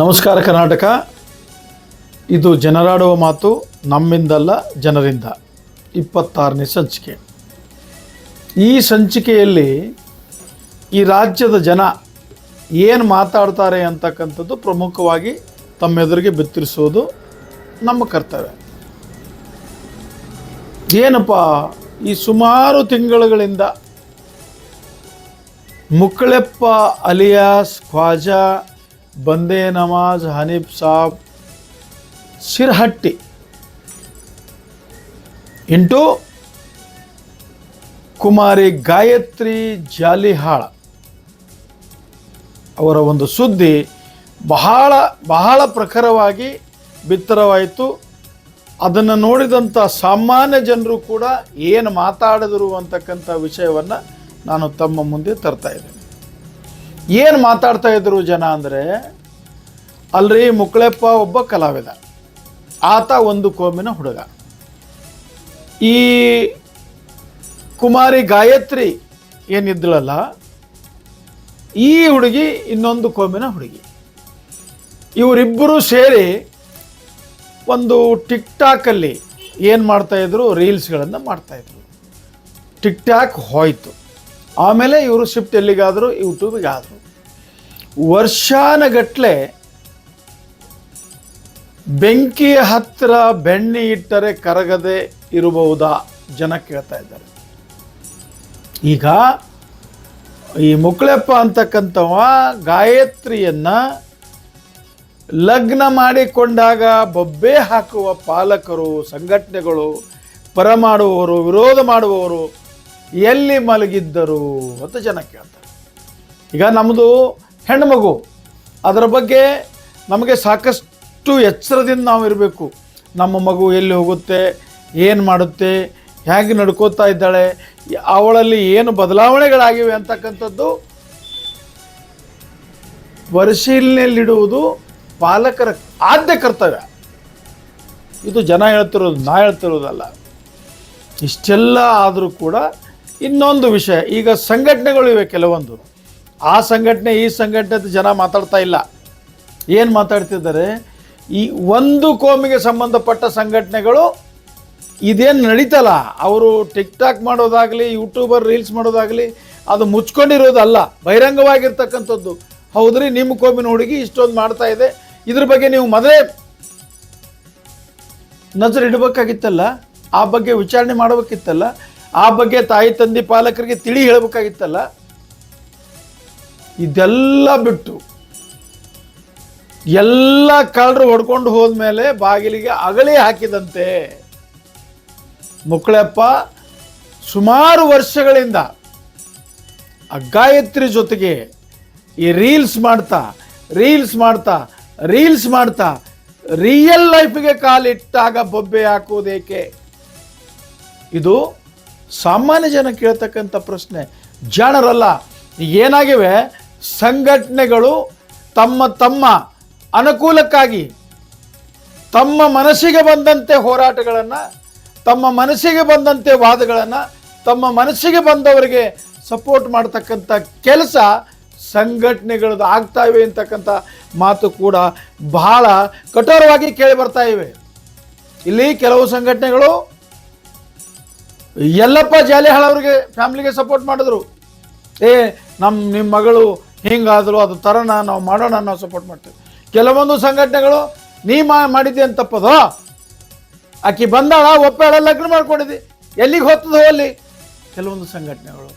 ನಮಸ್ಕಾರ ಕರ್ನಾಟಕ. ಇದು ಜನರಾಡುವ ಮಾತು, ನಮ್ಮಿಂದಲ್ಲ ಜನರಿಂದ. ಇಪ್ಪತ್ತಾರನೇ ಸಂಚಿಕೆ. ಈ ಸಂಚಿಕೆಯಲ್ಲಿ ಈ ರಾಜ್ಯದ ಜನ ಏನು ಮಾತಾಡ್ತಾರೆ ಅಂತಕ್ಕಂಥದ್ದು ಪ್ರಮುಖವಾಗಿ ತಮ್ಮೆದುರಿಗೆ ಬಿತ್ತರಿಸೋದು ನಮ್ಮ ಕರ್ತವ್ಯ. ಏನಪ್ಪ, ಈ ಸುಮಾರು ತಿಂಗಳುಗಳಿಂದ ಮುಕ್ಕಳೆಪ್ಪ ಅಲಿಯಾಸ್ ಖ್ವಾಜಾ ಬಂದೇ ನಮಾಜ್ ಹನೀಫ್ ಸಾಬ್ ಸಿರ್ಹಟ್ಟಿ ಇಂಟು ಕುಮಾರಿ ಗಾಯತ್ರಿ ಜಾಲಿಹಾಳ ಅವರ ಒಂದು ಸುದ್ದಿ ಬಹಳ ಬಹಳ ಪ್ರಖರವಾಗಿ ಬಿತ್ತರವಾಯಿತು. ಅದನ್ನು ನೋಡಿದಂಥ ಸಾಮಾನ್ಯ ಜನರು ಕೂಡ ಏನು ಮಾತಾಡಿದರು ಅಂತಕ್ಕಂಥ ವಿಷಯವನ್ನು ನಾನು ತಮ್ಮ ಮುಂದೆ ತರ್ತಾ ಏನು ಮಾತಾಡ್ತಾ ಇದ್ರು ಜನ ಅಂದರೆ, ಅಲ್ರಿ ಮುಕ್ಳೆಪ್ಪ ಒಬ್ಬ ಕಲಾವಿದ, ಆತ ಒಂದು ಕೋಮಿನ ಹುಡುಗ. ಈ ಕುಮಾರಿ ಗಾಯತ್ರಿ ಏನಿದ್ಳಲ್ಲ ಈ ಹುಡುಗಿ ಇನ್ನೊಂದು ಕೋಮಿನ ಹುಡುಗಿ. ಇವರಿಬ್ಬರು ಸೇರಿ ಒಂದು ಟಿಕ್ ಟಾಕಲ್ಲಿ ಏನು ಮಾಡ್ತಾಯಿದ್ರು ರೀಲ್ಸ್ಗಳನ್ನು ಮಾಡ್ತಾಯಿದ್ರು ಟಿಕ್ ಟಾಕ್ ಹೋಯ್ತು. ಆಮೇಲೆ ಇವರು ಶಿಫ್ಟ್ ಎಲ್ಲಿಗಾದರೂ ಯೂಟ್ಯೂಬಿಗೆ ಆದರು. ವರ್ಷಾನಗಟ್ಲೆ ಬೆಂಕಿಯ ಹತ್ತಿರ ಬೆಣ್ಣೆ ಇಟ್ಟರೆ ಕರಗದೆ ಇರಬಹುದಾ ಜನ ಕೇಳ್ತಾ ಇದ್ದಾರೆ. ಈಗ ಈ ಮುಕ್ಳೆಪ್ಪ ಅಂತಕ್ಕಂಥವ ಗಾಯತ್ರಿಯನ್ನ ಲಗ್ನ ಮಾಡಿಕೊಂಡಾಗ ಬೊಬ್ಬೆ ಹಾಕುವ ಪಾಲಕರು, ಸಂಘಟನೆಗಳು, ಪರ ಮಾಡುವವರು, ವಿರೋಧ ಮಾಡುವವರು ಎಲ್ಲಿ ಮಲಗಿದ್ದರು ಅಂತ ಜನ ಕೇಳ್ತಾರೆ. ಈಗ ನಮ್ಮದು ಹೆಣ್ಮಗು ಅದರ ಬಗ್ಗೆ ನಮಗೆ ಸಾಕಷ್ಟು ಎಚ್ಚರದಿಂದ ನಾವು ಇರಬೇಕು. ನಮ್ಮ ಮಗು ಎಲ್ಲಿ ಹೋಗುತ್ತೆ, ಏನು ಮಾಡುತ್ತೆ, ಹೇಗೆ ನಡ್ಕೋತಾ ಇದ್ದಾಳೆ, ಅವಳಲ್ಲಿ ಏನು ಬದಲಾವಣೆಗಳಾಗಿವೆ ಅಂತಕ್ಕಂಥದ್ದು ಪರಿಶೀಲನೆಯಲ್ಲಿಡುವುದು ಪಾಲಕರ ಆದ್ಯ ಕರ್ತವ್ಯ. ಇದು ಜನ ಹೇಳ್ತಿರೋದು, ನಾ ಹೇಳ್ತಿರೋದಲ್ಲ. ಇಷ್ಟೆಲ್ಲ ಆದರೂ ಕೂಡ ಇನ್ನೊಂದು ವಿಷಯ, ಈಗ ಸಂಘಟನೆಗಳು ಇವೆ ಕೆಲವೊಂದು. ಆ ಸಂಘಟನೆ, ಈ ಸಂಘಟನೆ ಜನ ಮಾತಾಡ್ತಾ ಇಲ್ಲ. ಏನು ಮಾತಾಡ್ತಿದ್ದಾರೆ? ಈ ಒಂದು ಕೋಮಿಗೆ ಸಂಬಂಧಪಟ್ಟ ಸಂಘಟನೆಗಳು ಇದೇನು ನಡೀತಲ್ಲ. ಅವರು ಟಿಕ್ ಟಾಕ್ ಮಾಡೋದಾಗಲಿ, ಯೂಟ್ಯೂಬರ್ ರೀಲ್ಸ್ ಮಾಡೋದಾಗಲಿ, ಅದು ಮುಚ್ಕೊಂಡಿರೋದಲ್ಲ, ಬಹಿರಂಗವಾಗಿರ್ತಕ್ಕಂಥದ್ದು. ಹೌದ್ರಿ, ನಿಮ್ಮ ಕೋಮಿನ ಹುಡುಗಿ ಇಷ್ಟೊಂದು ಮಾಡ್ತಾ ಇದೆ. ಇದ್ರ ಬಗ್ಗೆ ನೀವು ಮೊದಲೇ ನಜರ್ ಇಡಬೇಕಾಗಿತ್ತಲ್ಲ? ಆ ಬಗ್ಗೆ ವಿಚಾರಣೆ ಮಾಡಬೇಕಿತ್ತಲ್ಲ? ಆ ಬಗ್ಗೆ ತಾಯಿ ತಂದೆ ಪಾಲಕರಿಗೆ ತಿಳಿ ಹೇಳಬೇಕಾಗಿತ್ತಲ್ಲ? ಇದೆಲ್ಲ ಬಿಟ್ಟು ಎಲ್ಲ ಕಳ್ಳರು ಹೊಡ್ಕೊಂಡು ಹೋದ್ಮೇಲೆ ಬಾಗಿಲಿಗೆ ಅಗಳಿ ಹಾಕಿದಂತೆ ಮುಕ್ಕಳಪ್ಪ ಸುಮಾರು ವರ್ಷಗಳಿಂದ ಅಗ್ಗಾಯತ್ರಿ ಗಾಯತ್ರಿ ಜೊತೆಗೆ ಈ ರೀಲ್ಸ್ ಮಾಡ್ತಾ ರೀಲ್ಸ್ ಮಾಡ್ತಾ ರೀಲ್ಸ್ ಮಾಡ್ತಾ ರಿಯಲ್ ಲೈಫ್ಗೆ ಕಾಲಿಟ್ಟಾಗ ಬೊಬ್ಬೆ ಹಾಕೋದೇಕೆ ಇದು ಸಾಮಾನ್ಯ ಜನ ಕೇಳ್ತಕ್ಕಂಥ ಪ್ರಶ್ನೆ ಜನರಲ್ಲ ಏನಾಗಿವೆ? ಸಂಘಟನೆಗಳು ತಮ್ಮ ತಮ್ಮ ಅನುಕೂಲಕ್ಕಾಗಿ, ತಮ್ಮ ಮನಸ್ಸಿಗೆ ಬಂದಂತೆ ಹೋರಾಟಗಳನ್ನು, ತಮ್ಮ ಮನಸ್ಸಿಗೆ ಬಂದಂತೆ ವಾದಗಳನ್ನು, ತಮ್ಮ ಮನಸ್ಸಿಗೆ ಬಂದವರಿಗೆ ಸಪೋರ್ಟ್ ಮಾಡ್ತಕ್ಕಂಥ ಕೆಲಸ ಸಂಘಟನೆಗಳದ್ದು ಆಗ್ತಾಯಿವೆ ಅಂತಕ್ಕಂಥ ಮಾತು ಕೂಡ ಬಹಳ ಕಠೋರವಾಗಿ ಕೇಳಿ ಬರ್ತಾ ಇವೆ. ಇಲ್ಲಿ ಕೆಲವು ಸಂಘಟನೆಗಳು ಯಲ್ಲಪ್ಪ ಜಾಲಿಹಾಳ ಅವರಿಗೆ ಫ್ಯಾಮ್ಲಿಗೆ ಸಪೋರ್ಟ್ ಮಾಡಿದ್ರು. ಏ ನಮ್ಮ ನಿಮ್ಮ ಮಗಳು ಹಿಂಗಾದ್ರು ಅದು ತರೋಣ ನಾವು ಮಾಡೋಣ ನಾವು ಸಪೋರ್ಟ್ ಮಾಡ್ತೇವೆ. ಕೆಲವೊಂದು ಸಂಘಟನೆಗಳು, ನೀ ಮಾಡಿದ್ದೆ ಅಂತ ತಪ್ಪದು? ಆಕಿ ಬಂದಾಳ, ಒಪ್ಪಾಳ, ಲಗ್ನ ಮಾಡ್ಕೊಂಡಿದ್ದಿ. ಎಲ್ಲಿಗೆ ಹೋಗ್ತದೋ ಅಲ್ಲಿ? ಕೆಲವೊಂದು ಸಂಘಟನೆಗಳು.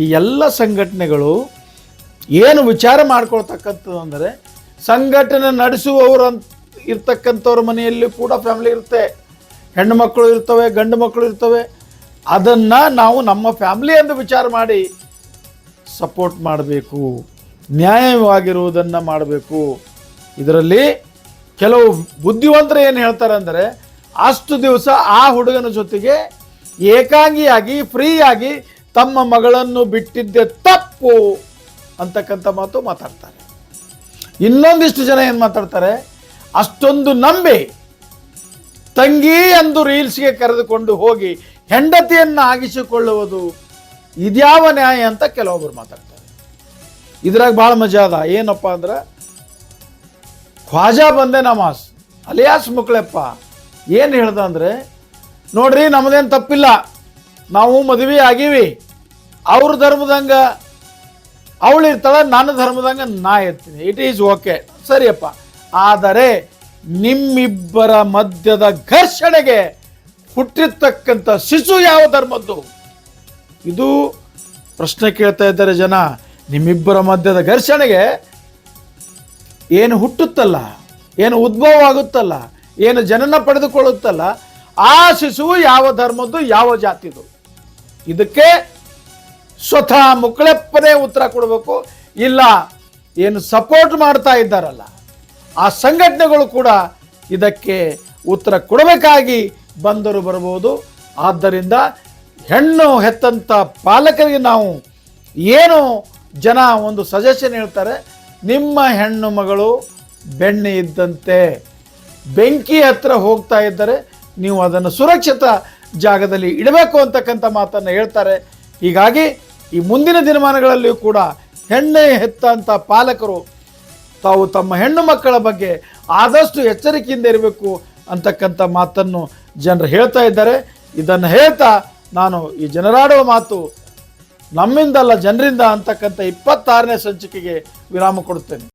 ಈ ಎಲ್ಲ ಸಂಘಟನೆಗಳು ಏನು ವಿಚಾರ ಮಾಡ್ಕೊಳ್ತಕ್ಕಂಥದ್ದು ಅಂದರೆ, ಸಂಘಟನೆ ನಡೆಸುವವರು ಅಂತ ಇರ್ತಕ್ಕಂಥವ್ರ ಮನೆಯಲ್ಲಿ ಕೂಡ ಫ್ಯಾಮಿಲಿ ಇರುತ್ತೆ. ಹೆಣ್ಣು ಮಕ್ಕಳು ಇರ್ತವೆ, ಗಂಡು ಮಕ್ಕಳು ಇರ್ತವೆ ಅದನ್ನು ನಾವು ನಮ್ಮ ಫ್ಯಾಮಿಲಿ ಎಂದು ವಿಚಾರ ಮಾಡಿ ಸಪೋರ್ಟ್ ಮಾಡಬೇಕು, ನ್ಯಾಯವಾಗಿರುವುದನ್ನು ಮಾಡಬೇಕು. ಇದರಲ್ಲಿ ಕೆಲವು ಬುದ್ಧಿವಂತರು ಏನು ಹೇಳ್ತಾರೆ ಅಂದರೆ, ಅಷ್ಟು ದಿವಸ ಆ ಹುಡುಗನ ಜೊತೆಗೆ ಏಕಾಂಗಿಯಾಗಿ, ಫ್ರೀಯಾಗಿ ತಮ್ಮ ಮಗಳನ್ನು ಬಿಟ್ಟಿದ್ದೆ ತಪ್ಪು ಅಂತಕ್ಕಂಥ ಮಾತು ಮಾತಾಡ್ತಾರೆ. ಇನ್ನೊಂದಿಷ್ಟು ಜನ ಏನು ಮಾತಾಡ್ತಾರೆ, ಅಷ್ಟೊಂದು ನಂಬಿ ತಂಗಿ ಎಂದು ರೀಲ್ಸ್ಗೆ ಕರೆದುಕೊಂಡು ಹೋಗಿ ಹೆಂಡತಿಯನ್ನು ಆಗಿಸಿಕೊಳ್ಳುವುದು ಇದ್ಯಾವ ನ್ಯಾಯ ಅಂತ ಕೆಲವೊಬ್ಬರು ಮಾತಾಡ್ತಾರೆ. ಇದ್ರಾಗ ಭಾಳ ಮಜಾ ಅದ. ಏನಪ್ಪ ಅಂದ್ರೆ, ಖ್ವಾಜಾ ಬಂದೆ ನಮಾಸ್ ಅಲಿಯಾಸ್ ಮುಕ್ಳೆಪ್ಪ ಏನು ಹೇಳ್ದ ಅಂದರೆ, ನೋಡ್ರಿ ನಮ್ಮದೇನು ತಪ್ಪಿಲ್ಲ. ನಾವು ಮದುವೆ ಆಗೀವಿ. ಅವ್ರ ಧರ್ಮದಂಗ ಅವಳು ಇರ್ತಾಳೆ, ನನ್ನ ಧರ್ಮದಂಗ ನಾ ಇರ್ತೀನಿ. ಇಟ್ ಈಸ್ ಓಕೆ ಸರಿಯಪ್ಪ. ಆದರೆ, ನಿಮ್ಮಿಬ್ಬರ ಮಧ್ಯದ ಘರ್ಷಣೆಗೆ ಹುಟ್ಟಿರ್ತಕ್ಕಂಥ ಶಿಶು ಯಾವ ಧರ್ಮದ್ದು? ಇದು ಪ್ರಶ್ನೆ ಕೇಳ್ತಾ ಇದ್ದಾರೆ ಜನ. ನಿಮ್ಮಿಬ್ಬರ ಮಧ್ಯದ ಘರ್ಷಣೆಗೆ ಏನು ಹುಟ್ಟುತ್ತಲ್ಲ, ಏನು ಉದ್ಭವ ಆಗುತ್ತಲ್ಲ ಏನು ಜನನ ಪಡೆದುಕೊಳ್ಳುತ್ತಲ್ಲ, ಆ ಶಿಶುವು ಯಾವ ಧರ್ಮದ್ದು, ಯಾವ ಜಾತಿದು? ಇದಕ್ಕೆ ಸ್ವತಃ ಮುಕ್ಕಳೆಪ್ಪನೇ ಉತ್ತರ ಕೊಡಬೇಕು. ಇಲ್ಲ, ಏನು ಸಪೋರ್ಟ್ ಮಾಡ್ತಾ ಇದ್ದಾರಲ್ಲ, ಆ ಸಂಘಟನೆಗಳು ಕೂಡ ಇದಕ್ಕೆ ಉತ್ತರ ಕೊಡಬೇಕಾಗಿ ಬಂದರು ಬರಬಹುದು. ಆದ್ದರಿಂದ ಹೆಣ್ಣು ಹೆತ್ತಂಥ ಪಾಲಕರಿಗೆ ನಾವು ಏನು ಜನ ಒಂದು ಸಜೆಷನ್ ಹೇಳ್ತಾರೆ, ನಿಮ್ಮ ಹೆಣ್ಣು ಮಗಳು ಬೆಣ್ಣೆ ಇದ್ದಂತೆ ಬೆಂಕಿ ಹತ್ರ ಹೋಗ್ತಾ ಇದ್ದರೆ ನೀವು ಅದನ್ನು ಸುರಕ್ಷಿತ ಜಾಗದಲ್ಲಿ ಇಡಬೇಕು ಅಂತಕ್ಕಂಥ ಮಾತನ್ನು ಹೇಳ್ತಾರೆ. ಹೀಗಾಗಿ ಈ ಮುಂದಿನ ದಿನಮಾನಗಳಲ್ಲಿಯೂ ಕೂಡ ಹೆಣ್ಣೆ ಹೆತ್ತಂಥ ಪಾಲಕರು ತಾವು ತಮ್ಮ ಹೆಣ್ಣು ಮಕ್ಕಳ ಬಗ್ಗೆ ಆದಷ್ಟು ಎಚ್ಚರಿಕೆಯಿಂದ ಇರಬೇಕು ಅಂತಕ್ಕಂಥ ಮಾತನ್ನು ಜನರು ಹೇಳ್ತಾ ಇದ್ದಾರೆ. ಇದನ್ನು ಹೇಳ್ತಾ ನಾನು ಈ ಜನರಾಡುವ ಮಾತು ನಮ್ಮಿಂದಲ್ಲ ಜನರಿಂದ ಅಂತಕ್ಕಂಥ ಇಪ್ಪತ್ತಾರನೇ ಸಂಚಿಕೆಗೆ ವಿರಾಮ ಕೊಡುತ್ತೇನೆ.